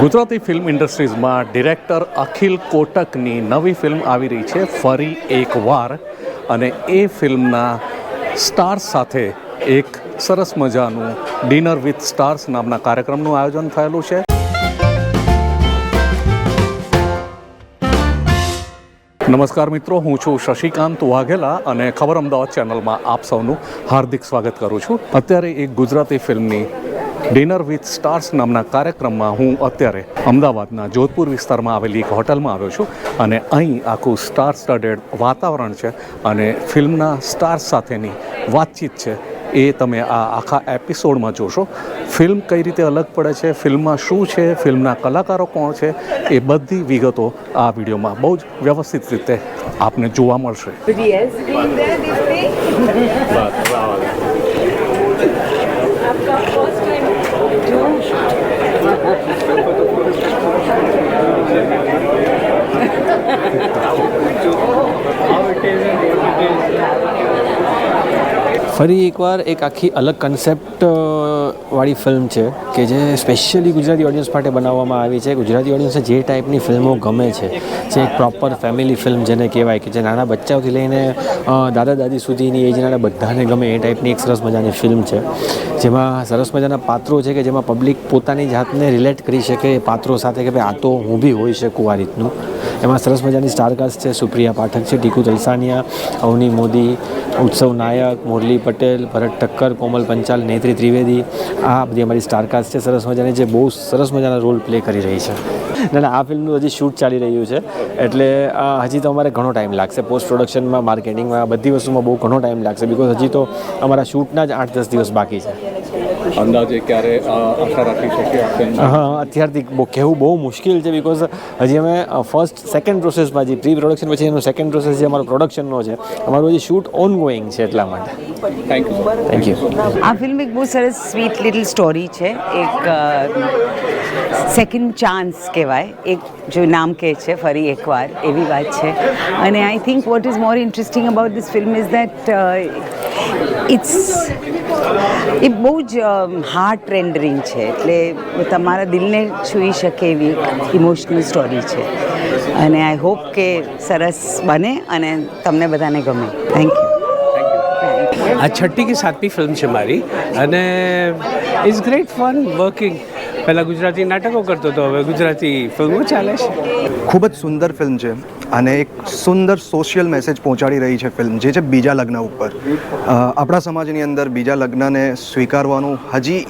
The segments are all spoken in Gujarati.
ગુજરાતી ફિલ્મ ઇન્ડસ્ટ્રીઝમાં ડિરેક્ટર અખિલ કોટકની નવી ફિલ્મ આવી રહી છે, ફરી એકવાર. અને એ ફિલ્મના સ્ટાર્સ સાથે એક સરસ મજાનું ડિનર વિથ સ્ટાર્સ નામના કાર્યક્રમનું આયોજન થયેલું છે. નમસ્કાર મિત્રો, હું છું શશિકાંત વાઘેલા અને ખબર અમદાવાદ ચેનલમાં આપ સૌનું હાર્દિક સ્વાગત કરું છું. અત્યારે એક ગુજરાતી ફિલ્મની ડિનર વિથ સ્ટાર્સ નામના કાર્યક્રમમાં હું અત્યારે અમદાવાદના જોધપુર વિસ્તારમાં આવેલી એક હોટલમાં આવ્યો છું અને અહીં આખું સ્ટાર સ્ટડેડ વાતાવરણ છે અને ફિલ્મના સ્ટાર્સ સાથેની વાતચીત છે. એ તમે આ આખા એપિસોડમાં જોશો. ફિલ્મ કઈ રીતે અલગ પડે છે ફિલ્મમાં શું છે ફિલ્મના કલાકારો કોણ છે એ બધી વિગતો આ વિડીયોમાં બહુ જ વ્યવસ્થિત રીતે આપને જોવા મળશે. Yes, ફરી એકવાર એક આખી અલગ કન્સેપ્ટ વાળી ફિલ્મ છે કે જે સ્પેશિયલી ગુજરાતી ઓડિયન્સ માટે બનાવવામાં આવી છે. ગુજરાતી ઓડિયન્સને જે ટાઈપની ફિલ્મો ગમે છે, જે એક પ્રોપર ફેમિલી ફિલ્મ જેને કહેવાય કે જે નાના બચ્ચાઓથી લઈને દાદા દાદી સુધીની એજના બધાને ગમે એ ટાઈપની એક સરસ મજાની ફિલ્મ છે. જેમાં સરસ મજાના પાત્રો છે કે જેમાં પબ્લિક પોતાની જાતને રિલેટ કરી શકે એ પાત્રો સાથે કે ભાઈ આ તો હું બી હોઈ શકું આ રીતનું. એમાં સરસ મજાની સ્ટારકાસ્ટ છે, સુપ્રિયા પાઠક છે, ટીકુ તલસાનિયા, અવની મોદી, ઉત્સવ નાયક, મુરલી પટેલ ભરત ઠક્કર, કોમલ પંચાલ, નેત્રી ત્રિવેદી આ બધી અમારી સ્ટારકાસ્ટ છે. સરસ મજાની જે બહુ સરસ મજાના રોલ પ્લે કરી રહી છે. ના ના, આ ફિલ્મનું હજી શૂટ ચાલી રહ્યું છે. એટલે હજી તો અમારે ઘણો ટાઈમ લાગશે. પોસ્ટ પ્રોડક્શનમાં માર્કેટિંગમાં બધી વસ્તુમાં બહુ ઘણો ટાઈમ લાગશે. બિકોઝ હજી તો અમારા શૂટના જ આઠ દસ દિવસ બાકી છે. અંદાજે ક્યારે આશા રાખી શકીએ હા અત્યારથી કહેવું બહુ મુશ્કેલ છે બિકોઝ હજી અમે ફર્સ્ટ સેકન્ડ પ્રોસેસમાં જે પ્રી પ્રોડક્શન પછી એનું સેકન્ડ પ્રોસેસ જે અમારો પ્રોડક્શનનો છે અમારું હજી શૂટ ઓન ગોઈંગ છે એટલા માટે. થેન્ક યુ થેન્ક યુ આ ફિલ્મ એક બહુ સરસ સ્વીટ લિટલ સ્ટોરી છે. એક સેકન્ડ ચાન્સ કહેવાય. એક જો નામ કહે છે ફરી એકવાર એવી વાત છે. અને I think what is more interesting about this film is that it's a બહુ જ હાર્ટ રેન્ડરિંગ છે. એટલે તમારા દિલને છૂઈ શકે એવી ઇમોશનલ સ્ટોરી છે. અને આઈ હોપ કે સરસ બને અને તમને બધાને ગમે. થેન્ક યુ આ છઠ્ઠી કે સાતમી ફિલ્મ છે મારી. અને ઇટ્સ ગ્રેટ ફન વર્કિંગ પહેલાં ગુજરાતી નાટકો કરતો હતો, હવે ગુજરાતી ફિલ્મો ચાલે છે. ખૂબ જ સુંદર ફિલ્મ છે અને એક સુંદર સોશિયલ મેસેજ પહોંચાડી રહી છે ફિલ્મ, જે છે બીજા લગ્ન ઉપર. આપણા સમાજની અંદર બીજા લગ્નને સ્વીકારવાનું હજી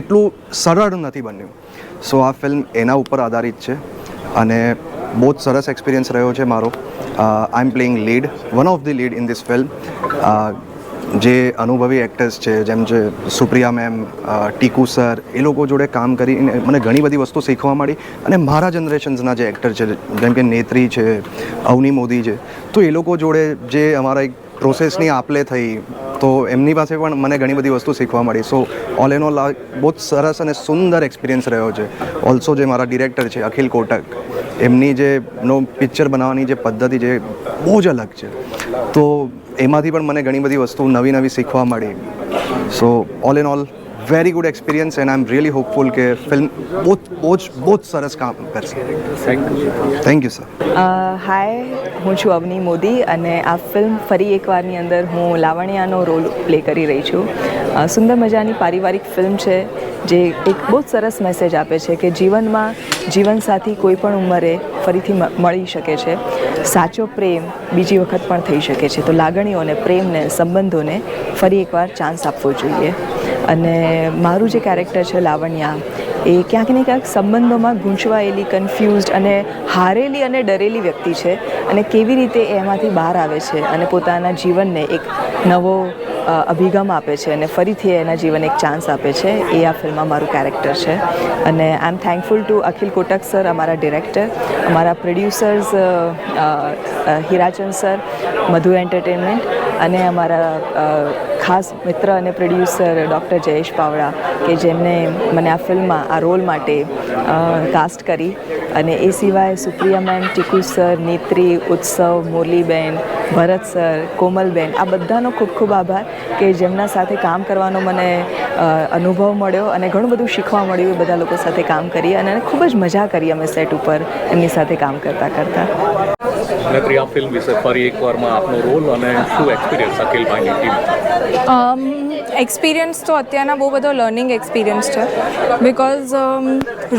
એટલું સરળ નથી બન્યું. સો આ ફિલ્મ એના ઉપર આધારિત છે અને બહુ જ સરસ એક્સપિરિયન્સ રહ્યો છે મારો. I am playing lead one of the lead in this film જે અનુભવી એક્ટર્સ છે, જેમ છે સુપ્રિયા મેમ ટીકુ સર એ લોકો જોડે કામ કરીને મને ઘણી બધી વસ્તુ શીખવા મળી અને મારા જનરેશન્સના જે એક્ટર છે, જેમ કે નેત્રી છે, અવની મોદી છે, તો એ લોકો જોડે જે અમારા એક પ્રોસેસની આપલે થઈ, તો એમની પાસે પણ મને ઘણી બધી વસ્તુ શીખવા મળી. સો ઓલ એન ઓલ બહુ જ સરસ અને સુંદર એક્સપિરિયન્સ રહ્યો છે. ઓલ્સો જે મારા ડિરેક્ટર છે, અખિલ કોટક, એમની જે નો પિક્ચર બનાવવાની જે પદ્ધતિ છે બહુ જ અલગ છે. તો એમાંથી પણ મને ઘણી બધી વસ્તુ નવી નવી શીખવા મળી. So all in all very good experience and I am really hopeful કે ફિલ્મ બહુ બહુ જ બહુ જ સરસ કામ કરશે. થેન્ક યુ સર હાય હું છું અવની મોદી અને આ ફિલ્મ ફરી એકવારની અંદર હું લાવણ્યાનો રોલ પ્લે કરી રહી છું. સુંદર મજાની પારિવારિક ફિલ્મ છે જે એક બહુ જ સરસ મેસેજ આપે છે કે જીવનમાં જીવનસાથી કોઈ પણ ઉંમરે ફરીથી મળી શકે છે. સાચો પ્રેમ બીજી વખત પણ થઈ શકે છે. તો લાગણીઓને પ્રેમને સંબંધોને ફરી એકવાર ચાન્સ આપવો જોઈએ. અને મારું જે કેરેક્ટર છે, લાવણ્યા એ ક્યાંક ને ક્યાંક સંબંધોમાં ગૂંચવાયેલી કન્ફ્યુઝડ અને હારેલી અને ડરેલી વ્યક્તિ છે અને કેવી રીતે એમાંથી બહાર આવે છે અને પોતાના જીવનને એક નવો અભિગમ આપે છે અને ફરીથી એના જીવન એક ચાન્સ આપે છે. એ આ ફિલ્મમાં મારું કેરેક્ટર છે. અને I am thankful to Akhil Kotak sir અમારા ડિરેક્ટર અમારા producers Hirachand sir Madhu entertainment અને અમારા ખાસ મિત્ર અને પ્રોડ્યુસર ડૉક્ટર જયેશ પાવડા કે જેમને મને આ ફિલ્મમાં, આ રોલ માટે કાસ્ટ કરી. અને એ સિવાય સુપ્રિયા મેમ ટીકુ સર, નેત્રી, ઉત્સવ, મુરલીબેન, ભરત સર, કોમલબેન, આ બધાનો ખૂબ ખૂબ આભાર કે જેમના સાથે કામ કરવાનો મને અનુભવ મળ્યો અને ઘણું બધું શીખવા મળ્યું બધા લોકો સાથે કામ કરી અને ખૂબ જ મજા કરી અમે સેટ ઉપર એમની સાથે કામ કરતાં કરતાં નેત્રી આ ફિલ્મ વિશે ફરી એકવારમાં આપનો રોલ અને શું એક્સપિરિયન્સ અખિલભાઈની ટીમ એક્સપિરિયન્સ તો અત્યારના બહુ બધો લર્નિંગ એક્સપિરિયન્સ છે. બિકોઝ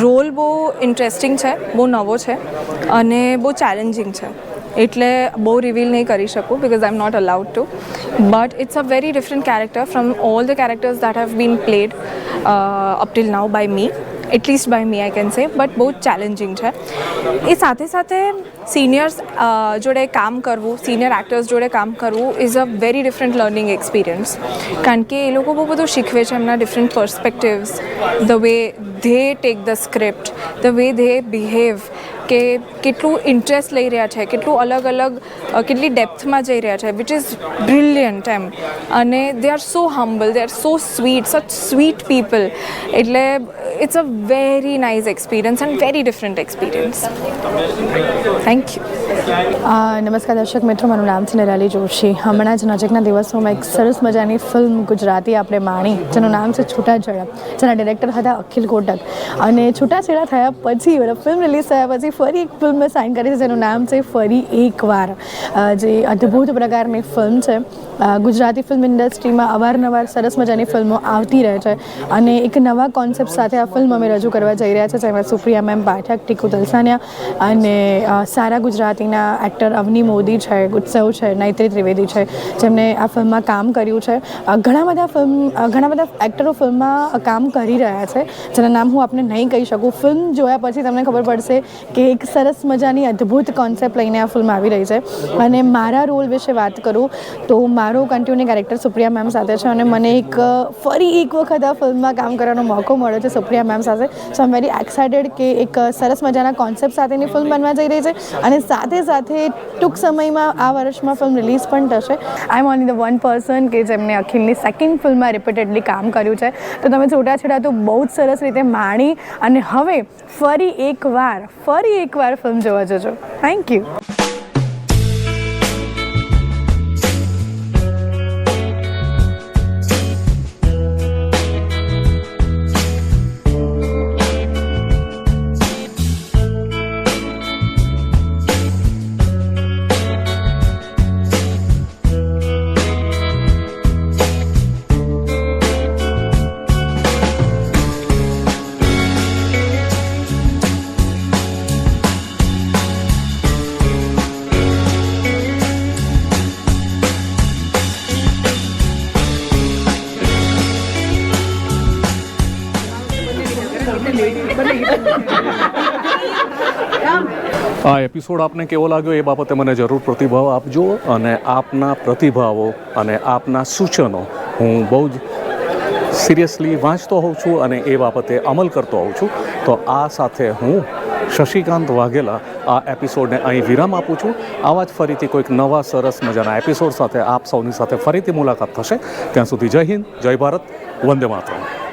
રોલ બહુ ઇન્ટરેસ્ટિંગ છે, બહુ નવો છે અને બહુ ચેલેન્જિંગ છે. એટલે બહુ રિવીલ નહીં કરી શકું because I am not allowed to but it's a very different character from all the characters that have been played up till now by me at least by me I can say but બહુ જ ચેલેન્જિંગ છે. એ સાથે સાથે સિનિયર્સ જોડે કામ કરવું સિનિયર એક્ટર્સ જોડે કામ કરવું is a very different learning experience કારણ કે એ લોકો બહુ બધું શીખવે છે એમના different perspectives the way they take the script the way they behave કે કેટલું ઇન્ટરેસ્ટ લઈ રહ્યા છે, કેટલું અલગ અલગ કેટલી ડેપ્થમાં જઈ રહ્યા છે વિચ ઇઝ બ્રિલિયન્ટ એમ. અને they are so humble they are so sweet such sweet people એટલે it's a very nice experience and very different experience thank you નમસ્કાર દર્શક મિત્રો, મારું નામ છે નિરાલી જોશી. હમણાં જ નજીકના દિવસોમાં એક સરસ મજાની ફિલ્મ ગુજરાતી આપણે માણી, જેનું નામ છે છૂટાછેડા જેના ડિરેક્ટર હતા અખિલ કોટક. અને છૂટાછેડા થયા પછી ફિલ્મ રિલીઝ થયા પછી ફરી એક ફિલ્મ મેં સાઇન કરી છે, જેનું નામ છે ફરી એકવાર. જે અદ્ભુત પ્રકારની ફિલ્મ છે. ગુજરાતી ફિલ્મ ઇન્ડસ્ટ્રીમાં અવારનવાર સરસ મજાની ફિલ્મો આવતી રહે છે. અને એક નવા કોન્સેપ્ટ સાથે આ ફિલ્મ અમે રજૂ કરવા જઈ રહ્યા છે, જેમાં સુપ્રિયા મેમ પાઠક, ટીકુ દલસાનિયા અને સારા ગુજરાતીના એક્ટર અવની મોદી છે ઉત્સવ છે નૈત્રી ત્રિવેદી છે જેમને આ ફિલ્મમાં કામ કર્યું છે. ઘણા બધા ફિલ્મ ઘણા બધા એક્ટરો ફિલ્મમાં કામ કરી રહ્યા છે. જેના નામ હું આપને નહીં કહી શકું. ફિલ્મ જોયા પછી તમને ખબર પડશે કે એક સરસ મજાની અદ્ભુત કોન્સેપ્ટ લઈને આ ફિલ્મ આવી રહી છે. અને મારા રોલ વિશે વાત કરું, તો મારો કન્ટિન્યુ કેરેક્ટર સુપ્રિયા મેમ સાથે છે અને મને એક ફરી એક વખત આ ફિલ્મમાં કામ કરવાનો મોકો મળ્યો છે સુપ્રિયા મેમ સાથે. સો આમ વેરી એક્સાઇટેડ કે એક સરસ મજાના કોન્સેપ્ટ સાથેની ફિલ્મ બનવા જઈ રહી છે અને સાથે સાથે ટૂંક સમયમાં આ વર્ષમાં ફિલ્મ રિલીઝ પણ થશે. I am only the one person કે જેમને અખિલની સેકન્ડ ફિલ્મમાં રિપીટેડલી કામ કર્યું છે. તો તમે છૂટાછેડા તો બહુ જ સરસ રીતે માણી અને હવે ફરી એકવાર ફરી એકવાર ફિલ્મ જોવા જજો. થેન્ક યુ આ એપિસોડ આપને કેવો લાગ્યો એ બાબતે મને જરૂર પ્રતિભાવ આપજો અને આપના પ્રતિભાવો અને આપના સૂચનો હું બહુ જ સિરિયસલી વાંચતો હોઉં છું અને એ બાબતે અમલ કરતો હોઉં છું. તો આ સાથે હું શશિકાંત વાઘેલા આ એપિસોડને અહીં વિરામ આપું છું. આવા જ ફરીથી કોઈક નવા સરસ મજાના એપિસોડ સાથે આપ સૌની સાથે ફરીથી મુલાકાત થશે. ત્યાં સુધી જય હિન્દ, જય ભારત, વંદે માતરમ.